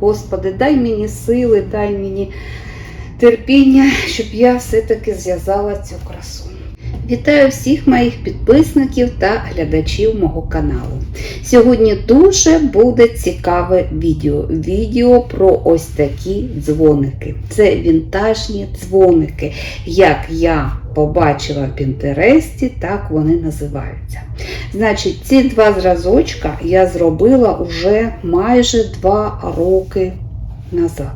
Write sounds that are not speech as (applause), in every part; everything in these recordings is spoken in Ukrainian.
Господи, дай мені сили, дай мені терпіння, щоб я все-таки зв'язала цю красу. Вітаю всіх моїх підписників та глядачів мого каналу. Сьогодні дуже буде цікаве відео. Відео про ось такі дзвоники. Це вінтажні дзвоники. Як я побачила в Пінтересті, так вони називаються. Значить, ці два зразочка я зробила уже майже два роки назад.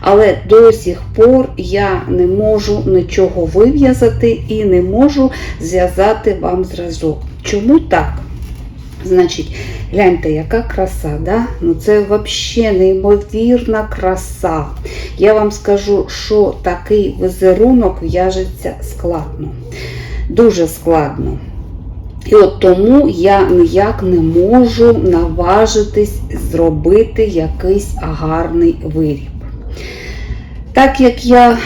Але до сих пор я не можу нічого вив'язати і не можу зв'язати вам зразок. Чому так? Значить, гляньте, яка краса, да? Ну це взагалі неймовірна краса. Я вам скажу, що такий візерунок в'яжеться складно. Дуже складно. І от тому я ніяк не можу наважитись зробити якийсь гарний виріб. Так як я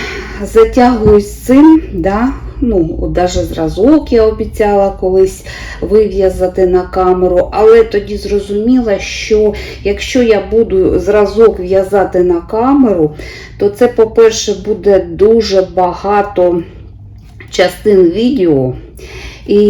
затягуюсь цим, да, ну, от даже зразок я обіцяла колись вив'язати на камеру, але тоді зрозуміла, що якщо я буду зразок в'язати на камеру, то це, по-перше, буде дуже багато частин відео. І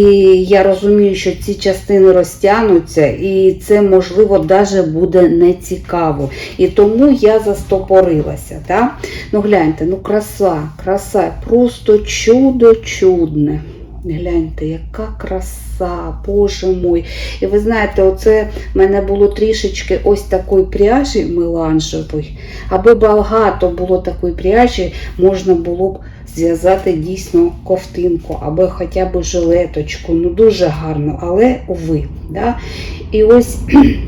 я розумію, що ці частини розтягнуться, і це, можливо, навіть буде нецікаво. І тому я застопорилася. Да? Ну, гляньте, ну краса, краса, просто чудо чудне. Гляньте, яка краса, боже мой. І ви знаєте, оце в мене було трішечки ось такої пряжі меланжевої. Аби багато було такої пряжі, можна було б зв'язати дійсно ковтинку або хоча б жилеточку. Ну, дуже гарно, але уви. Да? І ось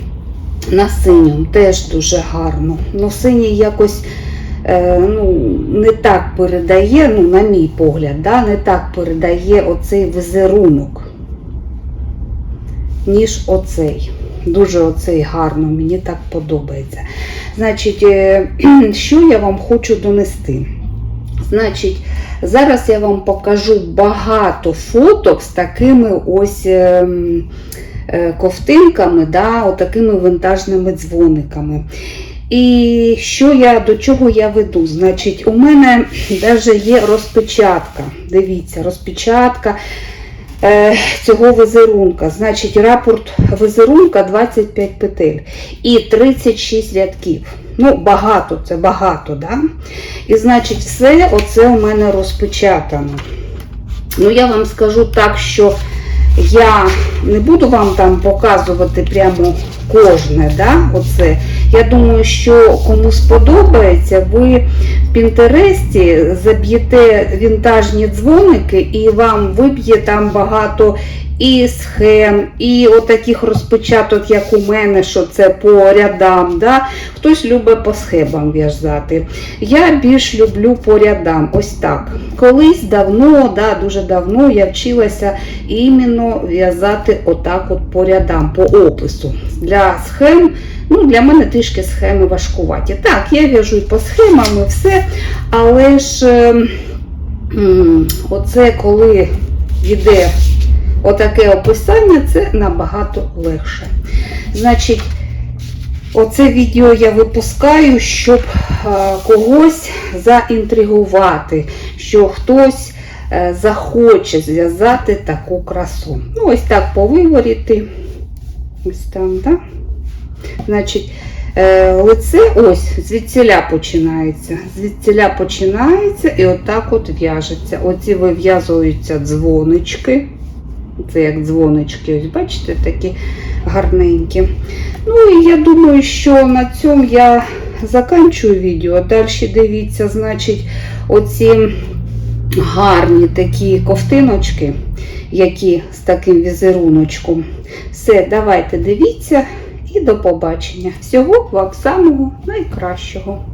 (clears throat) на синьому теж дуже гарно. Ну, синій якось ну, не так передає, ну, на мій погляд, да? не так передає оцей візерунок, ніж оцей. Дуже оцей гарно, мені так подобається. Значить, е, (clears throat) що я вам хочу донести? Значить, зараз я вам покажу багато фоток з такими ось е, е, ковтинками, да, отакими винтажними дзвониками. І що я, до чого я веду? Значить, у мене навіть є розпечатка. Дивіться, розпечатка е, цього візерунка. Значить, рапорт візерунка 25 петель і 36 рядків. Ну, багато, це багато, да? І значить, все оце у мене розпечатано. Ну, я вам скажу так, що я не буду вам там показувати прямо кожне, да, оце. Я думаю, що кому сподобається, ви в Пінтересті заб'єте вінтажні дзвоники і вам виб'є там багато і схем, і отаких розпочаток, як у мене, що це по рядам. Да? Хтось любить по схемам в'язати. Я більш люблю по рядам. Ось так. Колись давно, да, дуже давно я вчилася іменно в'язати отак от по рядам, по опису. Для схем, ну, для мене трішки схеми важкуваті. Так, я в'яжу і по схемам, і все, але ж ем, оце коли йде отаке описання, це набагато легше. Значить, оце відео я випускаю, щоб когось заінтригувати, що хтось е, захоче зв'язати таку красу. Ну, ось так повиворіти. Ось там. Да? Значить, е, лице ось звідціля починається. Звідціля починається і отак от в'яжеться. Оці вив'язуються дзвонички. Це як дзвонички, ось бачите, такі гарненькі. Ну і я думаю, що на цьому я заканчую відео. Далі дивіться, значить, оці гарні такі ковтиночки, які з таким візеруночком. Все, давайте дивіться і до побачення. Всього вам самого найкращого.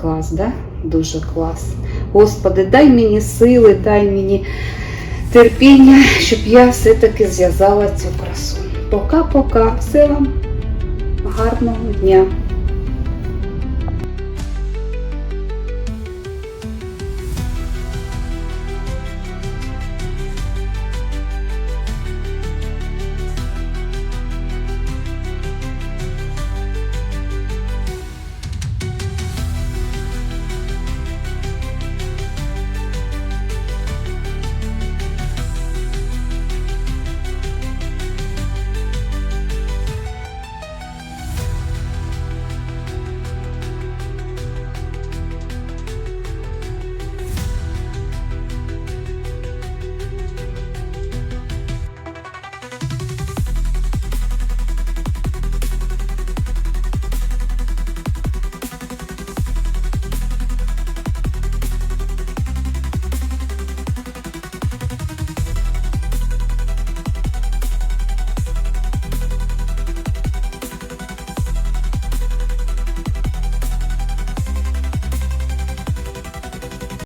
Клас, да? Дуже клас. Господи, дай мені сили, дай мені терпіння, щоб я все-таки зв'язала цю красу. Пока-пока. Все вам гарного дня.